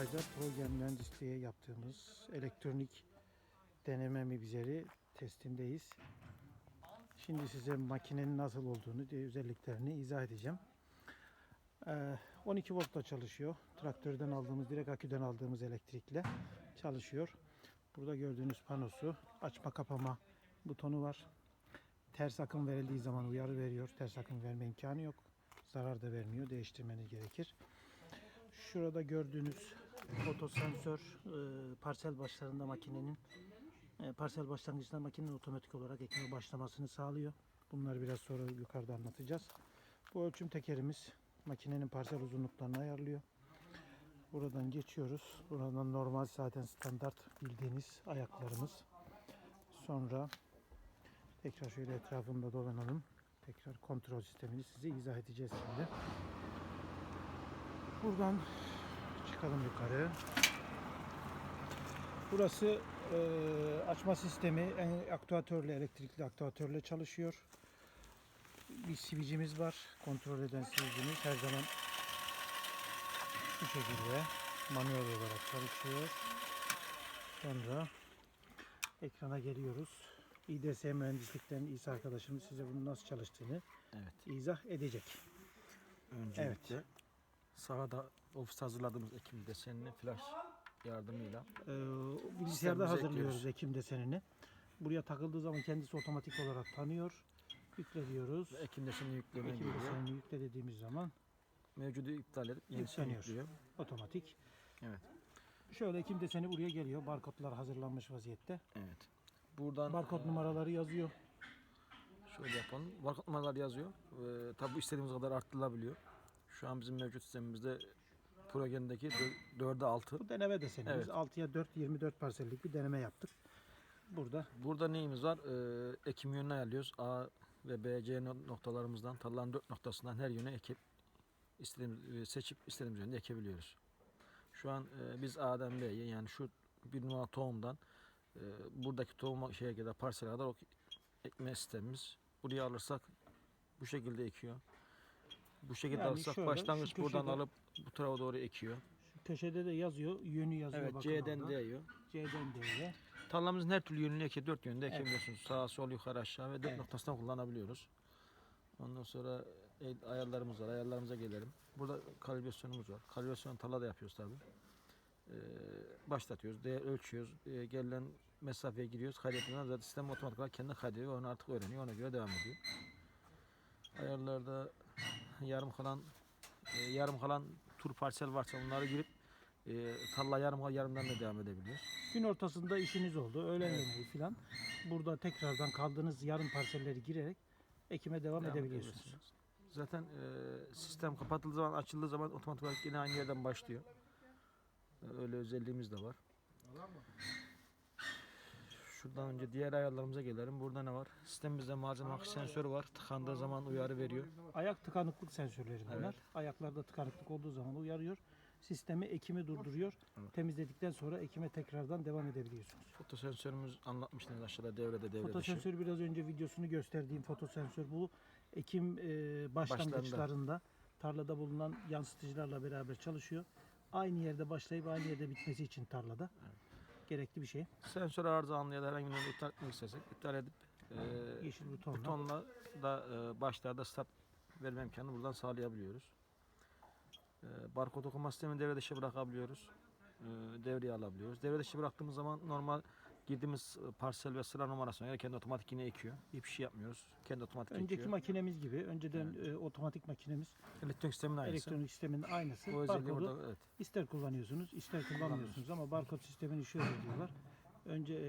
Akay'da program mühendisliği yaptığımız elektronik deneme mibzeri testindeyiz. Şimdi size makinenin nasıl olduğunu, özelliklerini izah edeceğim. Ee, 12 voltla çalışıyor. Traktörden aldığımız, direkt aküden aldığımız elektrikle çalışıyor. Burada gördüğünüz panosu, açma kapama butonu var. Ters akım verildiği zaman uyarı veriyor. Ters akım verme imkanı yok. Zarar da vermiyor. Değiştirmeniz gerekir. Şurada gördüğünüz fotosensör e, parsel başlarında makinenin e, parsel başlangıçta makinenin otomatik olarak ekime başlamasını sağlıyor. Bunları biraz sonra yukarıda anlatacağız. Bu ölçüm tekerimiz makinenin parsel uzunluklarını ayarlıyor. Buradan geçiyoruz. Buradan normal zaten standart bildiğiniz ayaklarımız. Sonra tekrar şöyle etrafında dolanalım. Tekrar kontrol sistemini size izah edeceğiz şimdi. Buradan çıkalım yukarı. Burası e, açma sistemi en aktuatörle, elektrikli aktuatörle çalışıyor. Bir sivicimiz var. Kontrol eden sivicimiz her zaman bu şekilde manuel olarak çalışıyor. Sonra ekrana geliyoruz. İDS mühendislikten İsa arkadaşımız size bunun nasıl çalıştığını Evet. izah edecek. Öncelikle sahada ofis hazırladığımız ekim desenini flash yardımıyla Ee, bilgisayarda Sistemimize hazırlıyoruz ekliyoruz. Ekim desenini. Buraya takıldığı zaman kendisi otomatik olarak tanıyor. Yükle diyoruz. ve ekim deseni yükleme Ekim geliyor. desenini yükle dediğimiz zaman Mevcudu iptal edip yenisini Yükleniyor. yüklüyor. otomatik. Evet. Şöyle Ekim deseni buraya geliyor. Barkodlar hazırlanmış vaziyette. Evet. Buradan Barkod numaraları yazıyor. şöyle yapalım. Barkod numaralar yazıyor. Ee, tabi istediğimiz kadar arttırılabiliyor. Şu an bizim mevcut sistemimizde progendeki 4'e 6. Bu deneme desenimiz. Evet. 6'ya 4, 24 parsellik bir deneme yaptık. Burada Burada neyimiz var? Ee, ekim yönünü ayarlıyoruz. A ve B, C no- noktalarımızdan tarlanın 4 noktasından her yöne ekip istediğimiz, e, seçip istediğimiz yönde ekebiliyoruz. Şu an e, biz A'dan B'ye yani şu bir numara tohumdan e, buradaki tohum şeye kadar parsele kadar ekme sistemimiz. Buraya alırsak bu şekilde ekiyor. Bu şekilde Yani şöyle, başlangıç şu buradan köşede- alıp bu tarafa doğru ekiyor. şu köşede de yazıyor. Yönü yazıyor. Evet bakın C'den orada. D'ye. C'den D'ye. Tarlamızın her türlü yönünü eke, dört yönde Evet. ekebiliyorsunuz. Sağ, sol, yukarı, aşağı ve dört Evet. noktasından kullanabiliyoruz. Ondan sonra el- ayarlarımız var. Ayarlarımıza gelelim. Burada kalibrasyonumuz var. Kalibrasyon tarlada yapıyoruz tabi. Ee, başlatıyoruz, değer ölçüyoruz. Ee, gelen mesafeye giriyoruz. Kaydettiğinden zaten sistem otomatik olarak kendi kaydediyor. Onu artık öğreniyor. Ona göre devam ediyor. Ayarlarda yarım kalan e, yarım kalan tur parsel varsa onları girip e, tarla yarım yarımdan da devam edebiliyoruz. Gün ortasında işiniz oldu. Öğlen yemeği falan. Burada tekrardan kaldığınız yarım parselleri girerek ekime devam, Devam edebiliyorsunuz. edebiliyorsunuz. Zaten e, sistem kapatıldığı zaman, açıldığı zaman otomatik olarak yine aynı yerden başlıyor. E, Öyle özelliğimiz de var. Şuradan önce diğer ayarlarımıza gelelim. Burada ne var? Sistemimizde malzeme akış sensörü var. Tıkandığı zaman uyarı veriyor. Ayak tıkanıklık sensörleri bunlar. Evet. Ayaklarda tıkanıklık olduğu zaman uyarıyor. Sistemi ekimi durduruyor. Evet. Temizledikten sonra ekime tekrardan devam edebiliyorsunuz. Fotosensörümüz anlatmıştınız aşağıda devrede devre dışı. Fotosensör biraz önce videosunu gösterdiğim fotosensör bu. Ekim e, başlangıçlarında tarlada bulunan yansıtıcılarla beraber çalışıyor. Aynı yerde başlayıp aynı yerde bitmesi için tarlada. Gerekli bir şey. Sensör arıza anlı ya da herhangi bir iptal etmek istersek iptal edip e, Yeşil butonla. butonla da e, başlarda start verme imkanı buradan sağlayabiliyoruz. E, barkod okuma sistemini devre dışı bırakabiliyoruz. E, devreye alabiliyoruz. Devre dışı bıraktığımız zaman normal girdiğimiz e, parsel ve sıra numarasına göre kendi otomatik yine ekiyor. Hiçbir şey yapmıyoruz. Kendi otomatik Önceki ekiyor. makinemiz gibi. Önceden e, otomatik makinemiz Elektronik sistemin aynısı. elektronik sistemin aynısı. O özelliği Barkodu burada evet. ister kullanıyorsunuz, ister kullanmıyorsunuz ama barkod sistemini şöyle diyorlar. Önce e,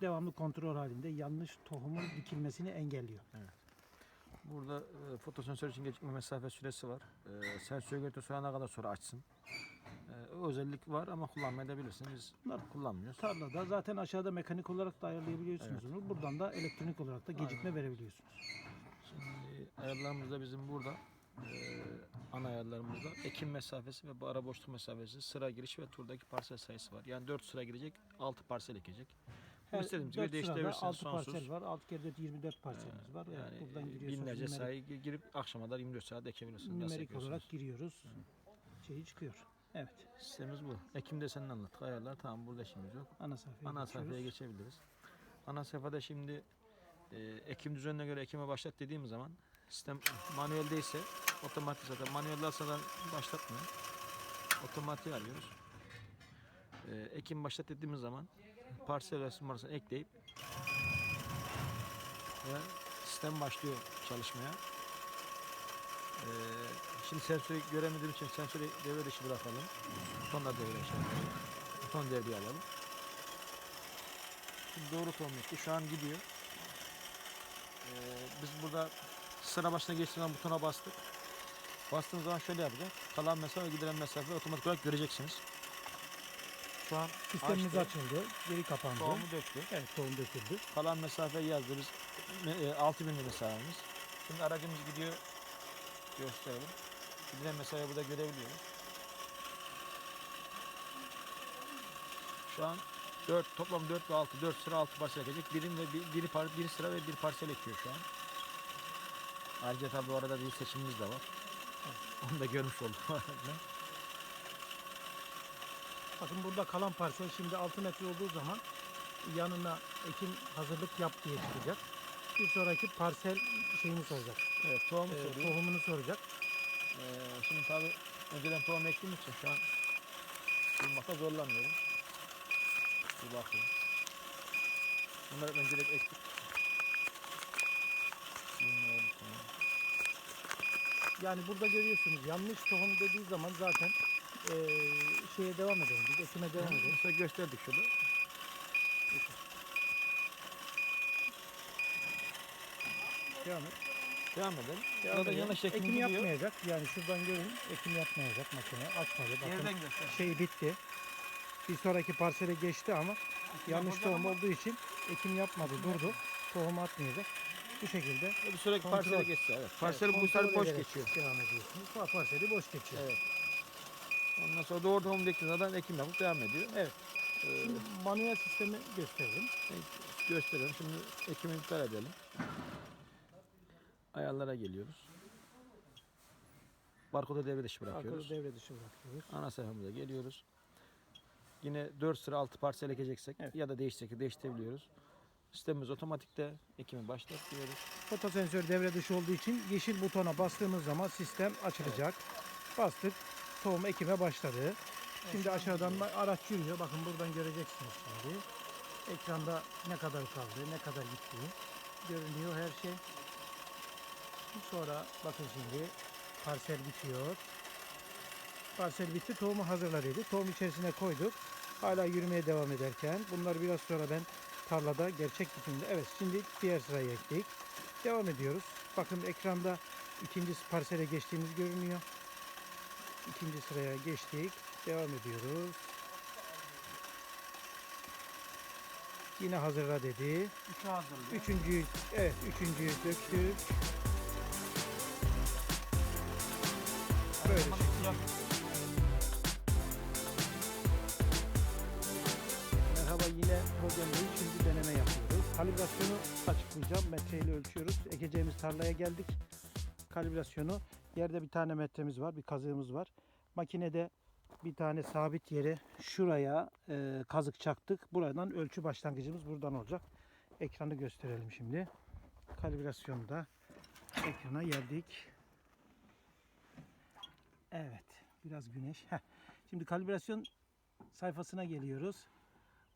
devamlı kontrol halinde yanlış tohumun dikilmesini engelliyor. Burada e, fotosensör için gecikme mesafe süresi var. E, sensör görüntü sonuna kadar sonra açsın. E, o özellik var ama kullanmayabilirsiniz. Biz Bunlar kullanmıyoruz. tarlada zaten aşağıda mekanik olarak da ayarlayabiliyorsunuz onu. Buradan da elektronik olarak da gecikme verebiliyorsunuz. Şimdi ayarlarımızda bizim burada e, ana ayarlarımızda ekim mesafesi ve bu ara boşluk mesafesi, sıra giriş ve turdaki parsel sayısı var. Yani 4 sıra girecek, 6 parsel ekecek. Her İstediğimiz gibi değiştirebilirsiniz altı sonsuz. parsel var. 6 kere 4 24 parselimiz var. Evet, Yani buradan giriyorsunuz. binlerce Numerik- sayı gi- girip akşama kadar 24 saat ekebilirsiniz. Numerik olarak giriyoruz. Şeyi çıkıyor. Evet. Sistemimiz bu. Ekim desenini anlattık. Ayarlar tamam burada işimiz yok. Ana sayfaya Ana sayfaya geçebiliriz. Ana sayfada şimdi e, ekim düzenine göre ekime başlat dediğim zaman sistem manueldeyse otomatik zaten manuelde aslında başlatmıyor. Otomatik arıyoruz. E, ekim başlat dediğimiz zaman parsel resim numarasını ekleyip ve sistem başlıyor çalışmaya. E, şimdi sensörü göremediğim için sensörü devre dışı bırakalım. Butonla devre dışı. Buton devreye alalım. Şimdi doğru konmuştu. Şu an gidiyor. Ee, biz burada sıra başına geçtiğinden butona bastık. Bastığımız zaman şöyle yapacak. Kalan mesafe gidilen mesafe otomatik olarak göreceksiniz. Şu an Sistemimiz açtı. açıldı. Geri kapandı. Tohumu döktü. Evet tohum döküldü. Kalan mesafeyi yazdı. Biz e, 6000 mesafemiz. Şimdi aracımız gidiyor. Gösterelim. Gidilen mesafeyi burada görebiliyoruz. Şu an 4 toplam 4 ve 6 4 sıra 6 parsel ekecek. Birim ve bir, biri par, bir sıra ve bir parsel ekiyor şu an. Ayrıca tabii orada bir seçimimiz de var. Onu da görmüş olduk. Bakın burada kalan parsel şimdi 6 metre olduğu zaman yanına ekim hazırlık yap diye çıkacak. Bir sonraki parsel şeyini soracak. evet tohumu Ee, soruyor. tohumunu soracak. Ee, şimdi tabii önceden tohum ektiğim için şu an bulmakta zorlanıyorum. Bir bakayım. Bunları öncelik ektik. Yani burada görüyorsunuz yanlış tohum dediği zaman zaten eee, şeye devam edelim. Biz ekime devam edelim. Mesela gösterdik şurada. Devam et. Devam edelim. Devam Zaten edelim. yanlış şekli Ekim gidiyor. yapmayacak. Yani şuradan görün. Ekim yapmayacak makine. Açmadı. Bakın Yerden göster. şey bitti. Bir sonraki parsele geçti ama yanlış tohum ama- olduğu için ekim yapmadı. Durdu. Tohum atmayacak. Bu şekilde Bir sürekli Kontrol. parsele geçse evet. Parsel Evet, bu sefer boş ederek geçiyor. Devam ediyorsunuz. Pa- Parseli boş geçiyor. Evet. Ondan sonra doğru tohum diktiğiniz zaman ekim yapıp devam ediyor. Evet. Ee, Şimdi manuel sistemi gösterelim. gösterelim. Şimdi ekimi iptal edelim. Ayarlara geliyoruz. Barkodu devre dışı bırakıyoruz. Arkada devre dışı bırakıyoruz. Ana sayfamıza geliyoruz. Yine 4 sıra 6 parsel ekeceksek Evet. ya da değiştirecek değiştirebiliyoruz. Sistemimiz otomatikte ekimi başlat diyoruz. Fotosensör devre dışı olduğu için yeşil butona bastığımız zaman sistem açılacak. Bastık. Tohum ekime başladı. Şimdi aşağıdan da araç yürüyor. Bakın buradan göreceksiniz şimdi. Ekranda ne kadar kaldı, ne kadar gitti. Görünüyor her şey. Sonra bakın şimdi parsel bitiyor. Parsel bitti. Tohumu hazırla dedi. Tohum içerisine koyduk. Hala yürümeye devam ederken bunları biraz sonra ben tarlada gerçek bitimde. Evet şimdi diğer sırayı ekledik. Devam ediyoruz. Bakın ekranda ikinci parsele geçtiğimiz görünüyor. İkinci sıraya geçtik. Devam ediyoruz. Yine hazırla dedi. Üçü hazırlıyor. Üçüncüyü, evet üçüncüyü döktük. Böyle Merhaba yine programda üçüncü deneme yapıyoruz. Kalibrasyonu açıklayacağım. Metreyle ölçüyoruz. Ekeceğimiz tarlaya geldik. Kalibrasyonu yerde bir tane metremiz var. Bir kazığımız var. Makinede bir tane sabit yere şuraya e, kazık çaktık. Buradan ölçü başlangıcımız buradan olacak. Ekranı gösterelim şimdi. Kalibrasyonda ekrana geldik. Evet. Biraz güneş. Heh. Şimdi kalibrasyon sayfasına geliyoruz.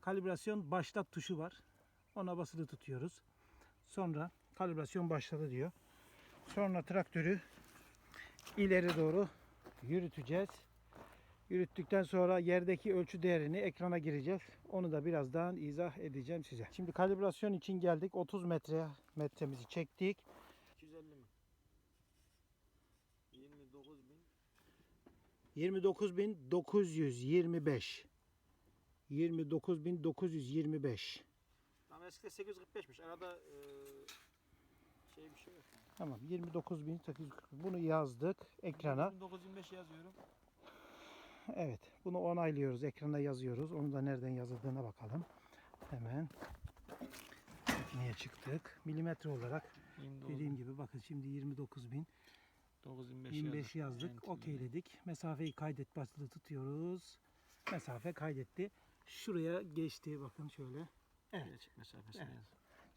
Kalibrasyon başlat tuşu var. Ona basılı tutuyoruz. Sonra kalibrasyon başladı diyor. Sonra traktörü ileri doğru yürüteceğiz. Yürüttükten sonra yerdeki ölçü değerini ekrana gireceğiz. Onu da birazdan izah edeceğim size. Şimdi kalibrasyon için geldik. 30 metre metremizi çektik. 250 mi? 29 bin. 29.925 29.925 Ama eskide 845'miş. Arada e, şey bir şey yok. Tamam 29.840 bunu yazdık ekrana. 925 yazıyorum. Evet bunu onaylıyoruz ekrana yazıyoruz. Onu da nereden yazıldığına bakalım. Hemen makineye çıktık. Milimetre olarak 29. dediğim gibi bakın şimdi 9.25 25 yazdık. Enter Okeyledik. Mesafeyi kaydet basılı tutuyoruz. Mesafe kaydetti. Şuraya geçti. Bakın şöyle. Evet. Gerçek mesafesini Evet.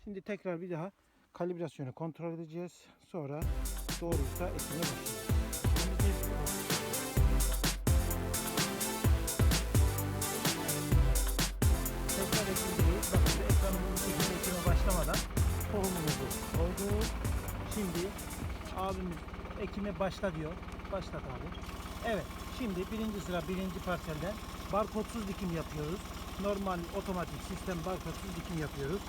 Şimdi tekrar bir daha kalibrasyonu kontrol edeceğiz. Sonra doğruysa ekime başlayacağız. Tekrar ekimdeyiz. Bakın şu ekranımızın çekimi ekime başlamadan tohumumuzu koyduk. Şimdi abimiz ekime başla diyor. Başlat abi. Evet. Şimdi birinci sıra birinci parselden barkodsuz dikim yapıyoruz. Normal otomatik sistem barkodsuz dikim yapıyoruz.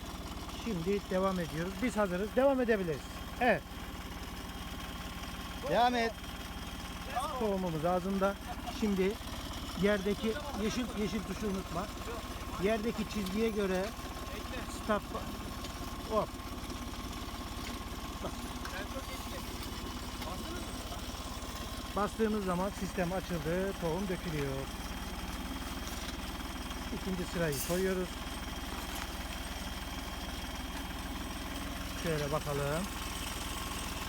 Şimdi devam ediyoruz. Biz hazırız. Devam edebiliriz. Evet. Devam et. Tohumumuz ağzında. Şimdi yerdeki yeşil yeşil tuşu unutma. Yerdeki çizgiye göre start hop. Bak. Bastığımız zaman sistem açıldı. Tohum dökülüyor. İkinci sırayı koyuyoruz. Şöyle bakalım.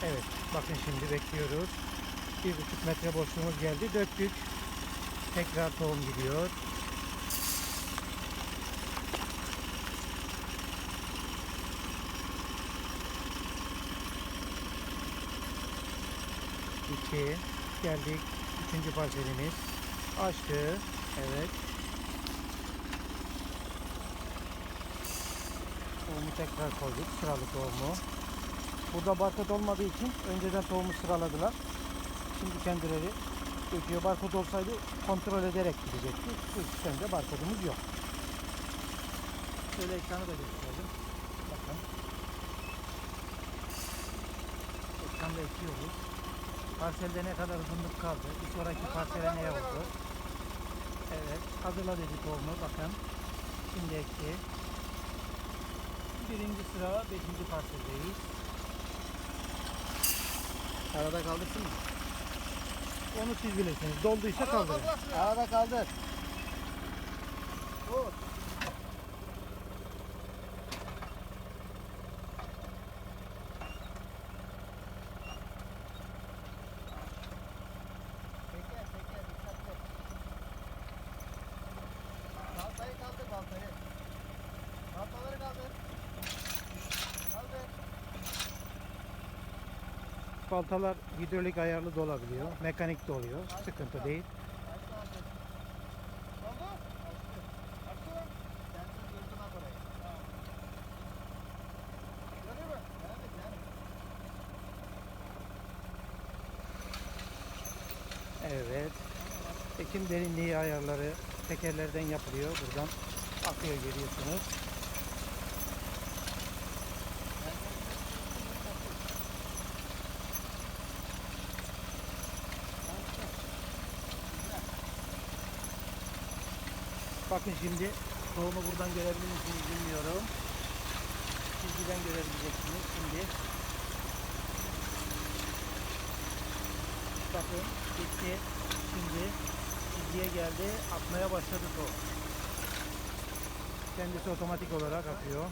Evet. Bakın şimdi bekliyoruz. Bir buçuk metre boşluğumuz geldi. Döktük. Tekrar tohum gidiyor. İki. Geldik. Üçüncü parselimiz. Açtı. Evet. Tohumu tekrar koyduk. Sıralı tohumu. Burada barkod olmadığı için önceden tohumu sıraladılar. Şimdi kendileri döküyor. Barkod olsaydı kontrol ederek gidecekti. Bu sistemde barkodumuz yok. Şöyle ekranı da gösterelim. Bakın. Ekranda ekiyoruz. Parselde ne kadar uzunluk kaldı. Bir sonraki parsele ne oldu. Evet. Hazırla dedi tohumu. Bakın. Şimdi ekti. Birinci sıra beşinci parseldeyiz. Arada kaldırsın mı? Onu siz bilirsiniz. Dolduysa kaldırın. Arada kaldır. Dikkatli. Baltayı kaldır baltayı. Baltaları. Kaldır. Baltalar hidrolik ayarlı da olabiliyor. Mekanik de oluyor. Sıkıntı değil. Evet. Ekim derinliği ayarları tekerlerden yapılıyor. Buradan akıyor görüyorsunuz. Bakın şimdi tohumu buradan görebilir misiniz bilmiyorum. Çizgiden görebileceksiniz şimdi. Bakın bitti. Şimdi çizgiye geldi. Atmaya başladı tohum. Kendisi otomatik olarak atıyor.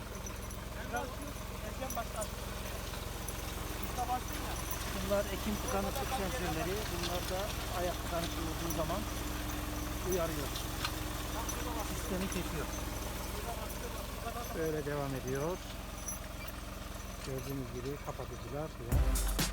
Bunlar ekim tıkanıklık sensörleri. Bunlar da ayak tıkanıklığı olduğu zaman uyarıyor. Sistemi kesiyor. Böyle devam ediyor. Gördüğünüz gibi kapatıcılar filan.